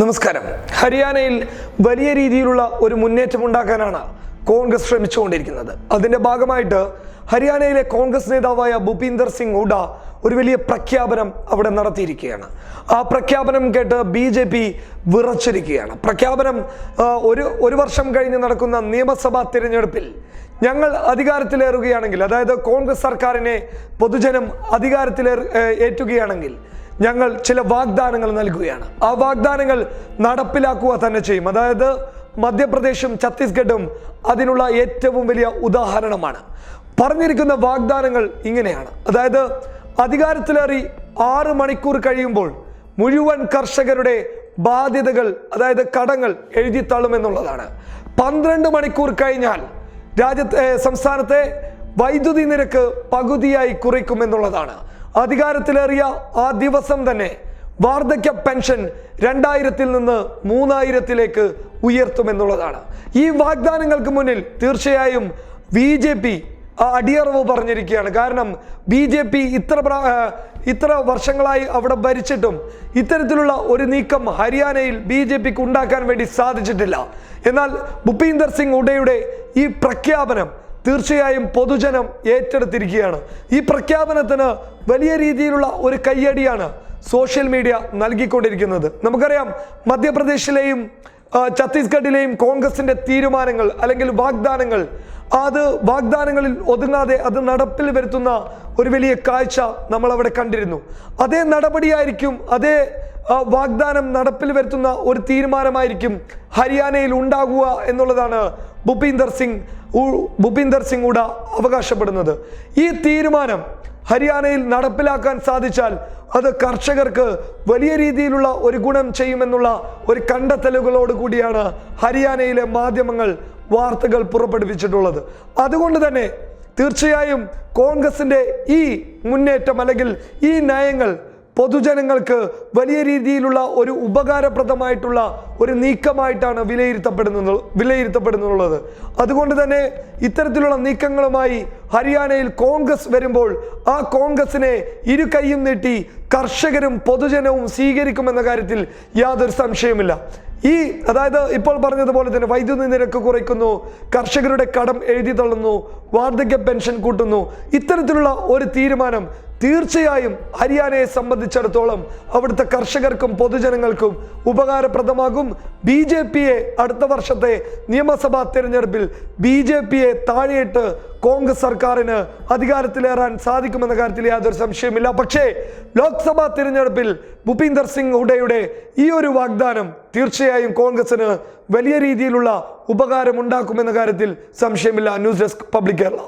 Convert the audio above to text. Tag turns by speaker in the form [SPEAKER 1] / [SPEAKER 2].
[SPEAKER 1] നമസ്കാരം. ഹരിയാനയിൽ വലിയ രീതിയിലുള്ള ഒരു മുന്നേറ്റം ഉണ്ടാക്കാനാണ് കോൺഗ്രസ് ശ്രമിച്ചുകൊണ്ടിരിക്കുന്നത്. അതിന്റെ ഭാഗമായിട്ട് ഹരിയാനയിലെ കോൺഗ്രസ് നേതാവായ ഭൂപീന്ദർ സിംഗ് ഹുഡ ഒരു വലിയ പ്രഖ്യാപനം അവിടെ നടത്തിയിരിക്കുകയാണ്. ആ പ്രഖ്യാപനം കേട്ട് ബി ജെ പി വിറച്ചിരിക്കുകയാണ്. പ്രഖ്യാപനം ഒരു ഒരു വർഷം കഴിഞ്ഞ് നടക്കുന്ന നിയമസഭാ തിരഞ്ഞെടുപ്പിൽ ഞങ്ങൾ അധികാരത്തിലേറുകയാണെങ്കിൽ അതായത് കോൺഗ്രസ് സർക്കാരിനെ പൊതുജനം അധികാരത്തിലേ ഏറ്റുകയാണെങ്കിൽ ഞങ്ങൾ ചില വാഗ്ദാനങ്ങൾ നൽകുകയാണ്. ആ വാഗ്ദാനങ്ങൾ നടപ്പിലാക്കുക തന്നെ ചെയ്യും. അതായത് മധ്യപ്രദേശും ഛത്തീസ്ഗഡും അതിനുള്ള ഏറ്റവും വലിയ ഉദാഹരണമാണ്. പറഞ്ഞിരിക്കുന്ന വാഗ്ദാനങ്ങൾ ഇങ്ങനെയാണ്. അതായത് അധികാരത്തിലേറി ആറ് മണിക്കൂർ കഴിയുമ്പോൾ മുഴുവൻ കർഷകരുടെ ബാധ്യതകൾ അതായത് കടങ്ങൾ എഴുതി തള്ളുമെന്നുള്ളതാണ് പന്ത്രണ്ട് മണിക്കൂർ കഴിഞ്ഞാൽ രാജ്യത്തെ സംസ്ഥാനത്തെ വൈദ്യുതി നിരക്ക് പകുതിയായി കുറയ്ക്കുമെന്നുള്ളതാണ് അധികാരത്തിലേറിയ ആ ദിവസം തന്നെ വാർദ്ധക്യ പെൻഷൻ രണ്ടായിരത്തിൽ നിന്ന് മൂന്നായിരത്തിലേക്ക് ഉയർത്തുമെന്നുള്ളതാണ്. ഈ വാഗ്ദാനങ്ങൾക്ക് മുന്നിൽ തീർച്ചയായും ബി ജെ പി അടിയറവ് പറഞ്ഞിരിക്കുകയാണ്. കാരണം ബി ജെ പി ഇത്ര ഇത്ര വർഷങ്ങളായി അവിടെ ഭരിച്ചിട്ടും ഇത്തരത്തിലുള്ള ഒരു നീക്കം ഹരിയാനയിൽ ബി ജെ പിക്ക് ഉണ്ടാക്കാൻ വേണ്ടി സാധിച്ചിട്ടില്ല. എന്നാൽ ഭൂപീന്ദർ സിംഗ് ഉഡയുടെ ഈ പ്രഖ്യാപനം തീർച്ചയായും പൊതുജനം ഏറ്റെടുത്തിരിക്കുകയാണ്. ഈ പ്രഖ്യാപനത്തിന് വലിയ രീതിയിലുള്ള ഒരു കയ്യടിയാണ് സോഷ്യൽ മീഡിയ നൽകിക്കൊണ്ടിരിക്കുന്നത്. നമുക്കറിയാം മധ്യപ്രദേശിലെയും ഛത്തീസ്ഗഡിലെയും കോൺഗ്രസിന്റെ തീരുമാനങ്ങൾ അല്ലെങ്കിൽ വാഗ്ദാനങ്ങൾ അത് വാഗ്ദാനങ്ങളിൽ ഒതുങ്ങാതെ അത് നടപ്പിൽ വരുത്തുന്ന ഒരു വലിയ കാഴ്ച നമ്മൾ അവിടെ കണ്ടിരുന്നു. അതേ നടപടിയായിരിക്കും അതേ വാഗ്ദാനം നടപ്പിൽ വരുത്തുന്ന ഒരു തീരുമാനമായിരിക്കും ഹരിയാനയിൽ ഉണ്ടാകുക എന്നുള്ളതാണ് ഭൂപീന്ദർ സിംഗ് ഭൂപീന്ദർ സിംഗ് കൂടെ അവകാശപ്പെടുന്നത്. ഈ തീരുമാനം ഹരിയാനയിൽ നടപ്പിലാക്കാൻ സാധിച്ചാൽ അത് കർഷകർക്ക് വലിയ രീതിയിലുള്ള ഒരു ഗുണം ചെയ്യുമെന്നുള്ള ഒരു കണ്ടെത്തലുകളോട് കൂടിയാണ് ഹരിയാനയിലെ മാധ്യമങ്ങൾ വാർത്തകൾ പുറപ്പെടുവിച്ചിട്ടുള്ളത്. അതുകൊണ്ട് തന്നെ തീർച്ചയായും കോൺഗ്രസിന്റെ ഈ മുന്നേറ്റം അല്ലെങ്കിൽ ഈ നയങ്ങൾ പൊതുജനങ്ങൾക്ക് വലിയ രീതിയിലുള്ള ഒരു ഉപകാരപ്രദമായിട്ടുള്ള ഒരു നീക്കമായിട്ടാണ് വിലയിരുത്തപ്പെടുന്നത് വിലയിരുത്തപ്പെടുന്നുള്ളത്. അതുകൊണ്ട് തന്നെ ഇത്തരത്തിലുള്ള നീക്കങ്ങളുമായി ഹരിയാനയിൽ കോൺഗ്രസ് വരുമ്പോൾ ആ കോൺഗ്രസിനെ ഇരു കൈയും നീട്ടി കർഷകരും പൊതുജനവും സ്വീകരിക്കുമെന്ന കാര്യത്തിൽ യാതൊരു സംശയമില്ല ഈ അതായത് ഇപ്പോൾ പറഞ്ഞതുപോലെ തന്നെ വൈദ്യുതി നിരക്ക് കുറയ്ക്കുന്നു കർഷകരുടെ കടം എഴുതി തള്ളുന്നു വാർദ്ധക്യ പെൻഷൻ കൂട്ടുന്നു. ഇത്തരത്തിലുള്ള ഒരു തീരുമാനം തീർച്ചയായും ഹരിയാനയെ സംബന്ധിച്ചിടത്തോളം അവിടുത്തെ കർഷകർക്കും പൊതുജനങ്ങൾക്കും ഉപകാരപ്രദമാകും. ബി ജെ പിയെ അടുത്ത വർഷത്തെ നിയമസഭാ തെരഞ്ഞെടുപ്പിൽ ബി ജെ പിയെ താഴെയിട്ട് കോൺഗ്രസ് സർക്കാരിന് അധികാരത്തിലേറാൻ സാധിക്കുമെന്ന കാര്യത്തിൽ യാതൊരു സംശയമില്ല പക്ഷേ ലോക്സഭാ തിരഞ്ഞെടുപ്പിൽ ഭൂപീന്ദർ സിംഗ് ഹുഡയുടെ ഈ ഒരു വാഗ്ദാനം തീർച്ചയായും കോൺഗ്രസിന് വലിയ രീതിയിലുള്ള ഉപകാരമുണ്ടാക്കുമെന്ന കാര്യത്തിൽ സംശയമില്ല. News desk public Kerala.